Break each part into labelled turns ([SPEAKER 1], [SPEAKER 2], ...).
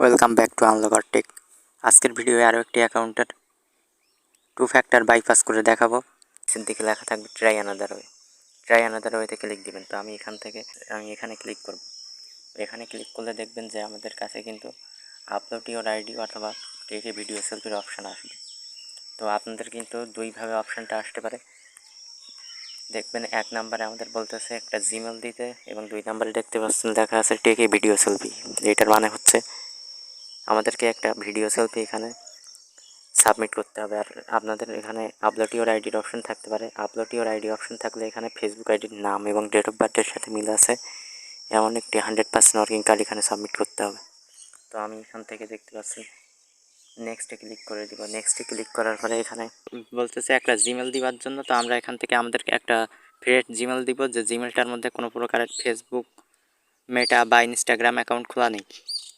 [SPEAKER 1] Welcome back to Unlocker tech আজকের ভিডিওয়ে আরও একটি অ্যাকাউন্টের টু ফ্যাক্টর বাইপাস করে দেখাবো। নিচের দিকে লেখা থাকবে try another way try another ওয়েতে ক্লিক দিবেন। তো আমি এখান থেকে, আমি এখানে ক্লিক করব। এখানে ক্লিক করলে দেখবেন যে আমাদের কাছে কিন্তু আপলোড ইওর আইডি অথবা টেকে ভিডিও সেলফির অপশান আসবে। তো আপনাদের কিন্তু দুইভাবে অপশানটা আসতে পারে। দেখবেন এক নাম্বারে আমাদের বলতেছে একটা জিমেল দিতে এবং দুই নাম্বারে দেখতে পাচ্ছেন লেখা আছে টেকে ভিডিও সেলফি এটার মানে হচ্ছে আমাদেরকে একটা ভিডিও সেলফি এখানে সাবমিট করতে হবে। আর আপনাদের এখানে আপলোড ইওর আইডির অপশন থাকতে পারে। আপলোড ইওর আইডি অপশন থাকলে এখানে ফেসবুক আইডির নাম এবং ডেট অফ বার্থের সাথে মিল আছে। এমন একটি হান্ড্রেড পার্সেন্ট ওয়ার্কিং কার্ড এখানে সাবমিট করতে হবে। তো আমি এখান থেকে দেখতে পাচ্ছি। নেক্সটে ক্লিক করে দিব। নেক্সটে ক্লিক করার পরে এখানে বলতেছে একটা জিমেল দিবার জন্য। তো আমরা এখান থেকে আমাদেরকে একটা ফ্রেট জিমেল দিব। যে জিমেলটার মধ্যে কোনো প্রকারের ফেসবুক মেটা বা ইনস্টাগ্রাম অ্যাকাউন্ট খোলা নেই।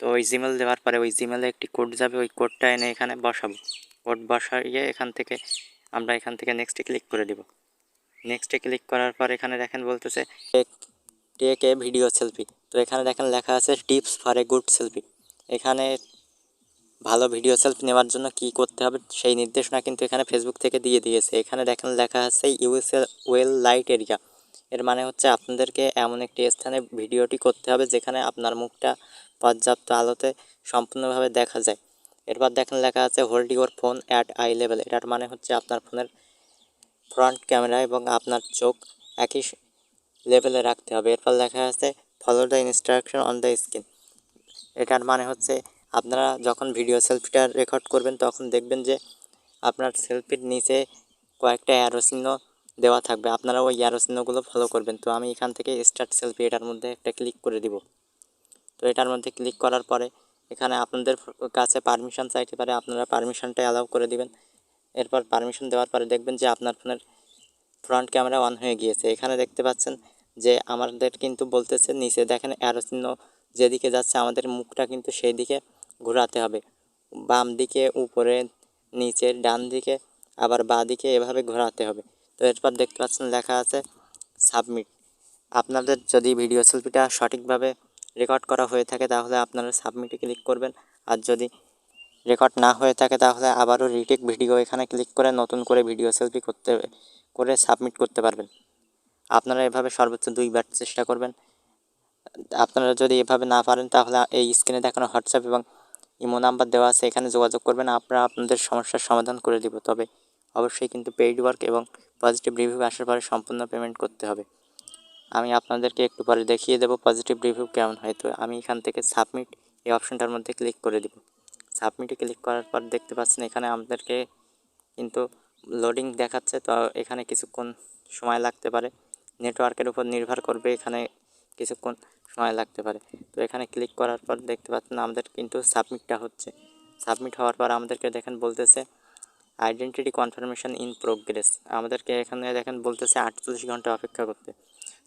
[SPEAKER 1] তো ওই জিমেল দেওয়ার পরে ওই জিমেলে একটি কোড যাবে, ওই কোডটা এনে এখানে বসাবো। কোড বসাইয়ে এখান থেকে আমরা এখান থেকে নেক্সটে ক্লিক করে দিব। নেক্সটে ক্লিক করার পর এখানে দেখেন বলতেছে take take a video selfie তো এখানে দেখেন লেখা আছে tips for a good selfie এখানে ভালো ভিডিও সেলফি নেওয়ার জন্য কি করতে হবে সেই নির্দেশনা কিন্তু এখানে ফেসবুক থেকে দিয়ে দিয়েছে। এখানে দেখেন লেখা আছে ইউএসএল ওয়েল লাইট এরিয়া এর মানে হচ্ছে আপনাদেরকে এমন একটি স্থানে ভিডিওটি করতে হবে যেখানে আপনার মুখটা পর্যাপ্ত আলোতে সম্পূর্ণভাবে দেখা যায়। এরপর দেখেন লেখা আছে hold your phone at eye level এটার মানে হচ্ছে আপনার ফোনের ফ্রন্ট ক্যামেরা এবং আপনার চোখ একই লেভেলে রাখতে হবে। এরপর লেখা আছে follow the instruction on the screen এটার মানে হচ্ছে, আপনারা যখন ভিডিও সেলফিটা রেকর্ড করবেন, তখন দেখবেন যে আপনার সেলফির নিচে কয়েকটা চিহ্ন দেওয়া থাকবে। আপনারা ওই চিহ্নগুলো ফলো করবেন। তো আমি এখান থেকে স্টার্ট সেলফি এটার মধ্যে একটা ক্লিক করে দিব। তো এটার মধ্যে ক্লিক করার পরে এখানে আপনাদের কাছে পারমিশন চাইতে পারে, আপনারা পারমিশনটা অ্যালাউ করে দিবেন। এরপর পারমিশন দেওয়ার পরে দেখবেন যে আপনার ফোনের ফ্রন্ট ক্যামেরা অন হয়ে গিয়েছে। এখানে দেখতে পাচ্ছেন যে আমাদের কিন্তু বলতেছে নিচে দেখেন অ্যারো চিহ্ন যেদিকে যাচ্ছে আমাদের মুখটা কিন্তু সেই দিকে ঘোরাতে হবে। বাম দিকে, উপরে, নিচে, ডান দিকে, আবার বাঁ দিকে এভাবে ঘোরাতে হবে। তো এরপর দেখতে পাচ্ছেন লেখা আছে সাবমিট আপনাদের যদি ভিডিও সেলফিটা সঠিকভাবে রেকর্ড করা হয়ে থাকে, তাহলে আপনারা সাবমিটে ক্লিক করবেন। আর যদি রেকর্ড না হয়ে থাকে, তাহলে আবারও রিটেক ভিডিও এখানে ক্লিক করে নতুন করে ভিডিও সেলফি করতে, করে সাবমিট করতে পারবেন। আপনারা এভাবে সর্বোচ্চ দুইবার চেষ্টা করবেন। আপনারা যদি এভাবে না পারেন, তাহলে এই স্ক্রিনে দেখানো হোয়াটসঅ্যাপ এবং ইমো নাম্বার দেওয়া আছে, এখানে যোগাযোগ করবেন। আপনারা আপনাদের সমস্যার সমাধান করে দিব। তবে অবশ্যই কিন্তু পেইড ওয়ার্ক এবং পজিটিভ রিভিউ আসার পরে সম্পূর্ণ পেমেন্ট করতে হবে। আমি আপনাদেরকে একটু পরে দেখিয়ে দেবো পজিটিভ রিভিউ কেমন হয়। তো আমি এখান থেকে সাবমিট এই অপশনটার মধ্যে ক্লিক করে দেব। সাবমিটে ক্লিক করার পর দেখতে পাচ্ছেন এখানে আমাদেরকে কিন্তু লোডিং দেখাচ্ছে। তো এখানে কিছুক্ষণ সময় লাগতে পারে। নেটওয়ার্কের উপর নির্ভর করবে এখানে কিছুক্ষণ সময় লাগতে পারে। তো এখানে ক্লিক করার পর দেখতে পাচ্ছেন আমাদের কিন্তু সাবমিটটা হচ্ছে। সাবমিট হওয়ার পর আমাদেরকে দেখেন বলতেছে আইডেন্টিটি কনফার্মেশন ইন প্রোগ্রেস আমাদেরকে এখানে দেখেন বলতেছে আটচল্লিশ ঘণ্টা অপেক্ষা করতে।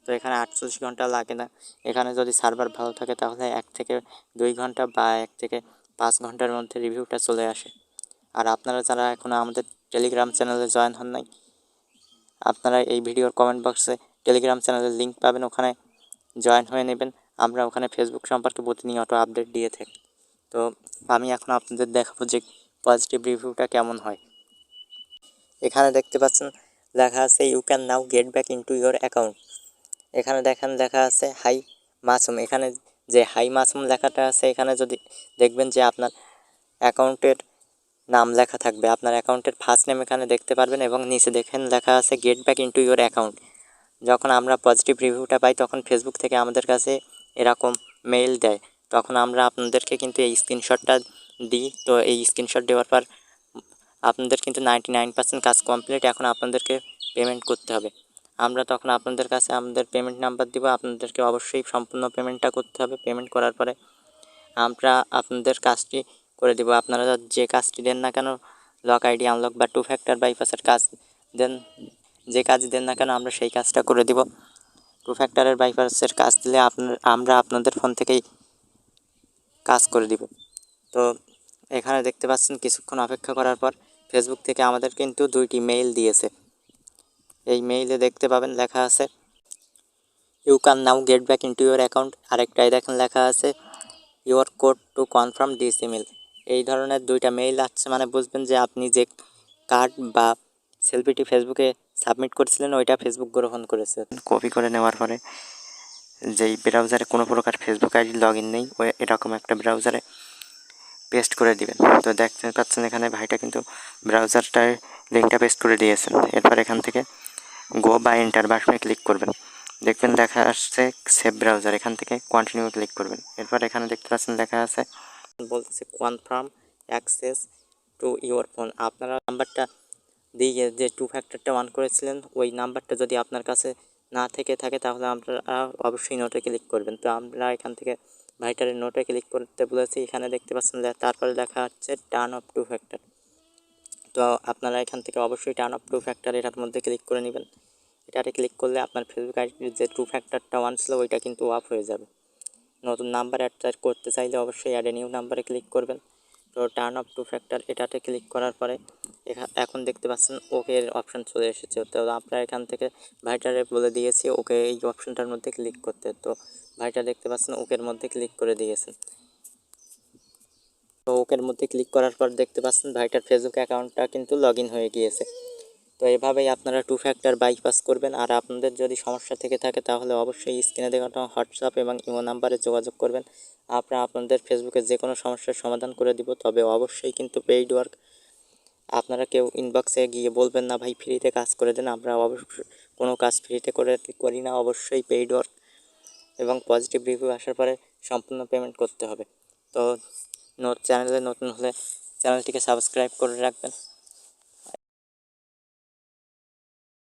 [SPEAKER 1] তো এখানে আটচল্লিশ ঘণ্টা লাগে না। এখানে যদি সার্ভার ভালো থাকে তাহলে এক থেকে দুই ঘণ্টা বা এক থেকে পাঁচ ঘণ্টার মধ্যে রিভিউটা চলে আসে। আর আপনারা যারা এখনও আমাদের টেলিগ্রাম চ্যানেলে জয়েন হন নাই, আপনারা এই ভিডিওর কমেন্ট বক্সে টেলিগ্রাম চ্যানেলের লিঙ্ক পাবেন। ওখানে জয়েন হয়ে নেবেন। আমরা ওখানে ফেসবুক সম্পর্কে প্রতিনিয়ত আপডেট দিয়ে থাকি। তো আমি এখন আপনাদের দেখাবো যে পজিটিভ রিভিউটা কেমন হয়। এখানে দেখতে পাচ্ছেন, লেখা আছে you can now get back into your account এখানে দেখেন লেখা আছে, হাই মাসুম। এখানে যে হাই মাসুম লেখাটা আছে, এখানে যদি দেখবেন যে আপনার অ্যাকাউন্টের নাম লেখা থাকবে। আপনার অ্যাকাউন্টের ফার্স্ট নেম এখানে দেখতে পারবেন এবং নিচে দেখেন লেখা আছে get back into your account যখন আমরা পজিটিভ রিভিউটা পাই, তখন ফেসবুক থেকে আমাদের কাছে এরকম মেইল দেয়। তখন আমরা আপনাদেরকে কিন্তু এই স্ক্রিনশটটা দিই। তো এই স্ক্রিনশট দেওয়ার পর আপনাদের কিন্তু নাইনটি নাইন পার্সেন্ট কাজ কমপ্লিট এখন আপনাদেরকে পেমেন্ট করতে হবে। আমরা তখন আপনাদের কাছে আমাদের পেমেন্ট নাম্বার দিব, আপনাদেরকে অবশ্যই সম্পূর্ণ পেমেন্টটা করতে হবে। পেমেন্ট করার পরে আমরা আপনাদের কাজটি করে দেবো। আপনারা যে কাজটি দেন না কেন লক আইডি আনলক বা টু ফ্যাক্টর বাইপাসের কাজ দেন, যে কাজ দেন না কেন আমরা সেই কাজটা করে দিব। টু ফ্যাক্টরের বাইপাসের কাজ দিলে আপনার, আমরা আপনাদের ফোন থেকেই কাজ করে দিব। তো এখানে দেখতে পাচ্ছেন, কিছুক্ষণ অপেক্ষা করার পর ফেসবুক থেকে আমাদের কিন্তু দুইটি মেইল দিয়েছে। এই মেইলে দেখতে পাবেন, লেখা আছে you can now get back into your account আরেকটাই দেখেন, লেখা আছে your code to confirm this email এই ধরনের দুইটা মেইল আসছে মানে বুঝবেন যে আপনি যে কার্ড বা সেলফিটি ফেসবুকে সাবমিট করেছিলেন, ওইটা ফেসবুক গ্রহণ করেছে। কপি করে নেওয়ার পরে যেই ব্রাউজারে কোনো প্রকার ফেসবুক আইডি লগ ইন নেই, ওই এরকম একটা ব্রাউজারে পেস্ট করে দিবেন। তো দেখতে পাচ্ছেন এখানে ভাইটা কিন্তু ব্রাউজারটার লিঙ্কটা পেস্ট করে দিয়েছেন। এরপর এখান থেকে গো বা এন্টার বাটনে ক্লিক করবেন। দেখবেন দেখা আসছে সেভ ব্রাউজার এখান থেকে কন্টিনিউ ক্লিক করবেন। এরপর এখানে দেখতে পাচ্ছেন লেখা আছে, বলতেছে confirm access to your phone আপনারা নাম্বারটা দিয়ে যে টু ফ্যাক্টরটা অন করেছিলেন, ওই নাম্বারটা যদি আপনার কাছে না থেকে থাকে, তাহলে আপনারা অবশ্যই নোটে ক্লিক করবেন। তো আমরা এখান থেকে ভাইটারের নোটে ক্লিক করতে বলেছি। এখানে দেখতে পাচ্ছেন তারপরে লেখা হচ্ছে টার্ন অফ টু ফ্যাক্টর তো আপনারা এখান থেকে অবশ্যই টার্ন অফ টু ফ্যাক্টর এটার মধ্যে ক্লিক করে নেবেন। এটাতে ক্লিক করলে আপনার ফেসবুক আইডির যে টু ফ্যাক্টরটা ওয়ান ছিল ওইটা কিন্তু অফ হয়ে যাবে। নতুন নাম্বার অ্যাড করতে চাইলে অবশ্যই অ্যাড নিউ নাম্বারে ক্লিক করবেন। তো টার্ন অফ টু ফ্যাক্টর এটাতে ক্লিক করার পরে এখা- এখন দেখতে পাচ্ছেন ওকে এর অপশান চলে এসেছে। তো আপনারা এখান থেকে ভাইটারে বলে দিয়েছি ওকে এই অপশানটার মধ্যে ক্লিক করতে। তো ভাইটা দেখতে পাচ্ছেন ওকের মধ্যে ক্লিক করে দিয়েছেন তো ওকের মধ্যে ক্লিক করার পর দেখতে পাচ্ছেন ভাইটার ফেসবুক অ্যাকাউন্টটা কিন্তু লগ হয়ে গিয়েছে। তো এভাবেই আপনারা টু ফ্যাক্টর বাইপাস করবেন। আর আপনাদের যদি সমস্যা থেকে থাকে তাহলে অবশ্যই স্ক্রিনে দেখানো হোয়াটসঅ্যাপ এবং ইমো নাম্বারে যোগাযোগ করবেন। আমরা আপনাদের ফেসবুকে যে কোনো সমস্যার সমাধান করে দিব, তবে অবশ্যই কিন্তু পেইড ওয়ার্ক আপনারা কেউ ইনবক্সে গিয়ে বলবেন না, ভাই ফ্রিতে কাজ করে দেন। আমরা অবশ্যই কোনো কাজ ফ্রিতে করে করি না, অবশ্যই পেইড ওয়ার্ক এবং পজিটিভ রিভিউ আসার পরে সম্পূর্ণ পেমেন্ট করতে হবে। তো চ্যানেলে নতুন হলে চ্যানেলটিকে সাবস্ক্রাইব করে রাখবেন।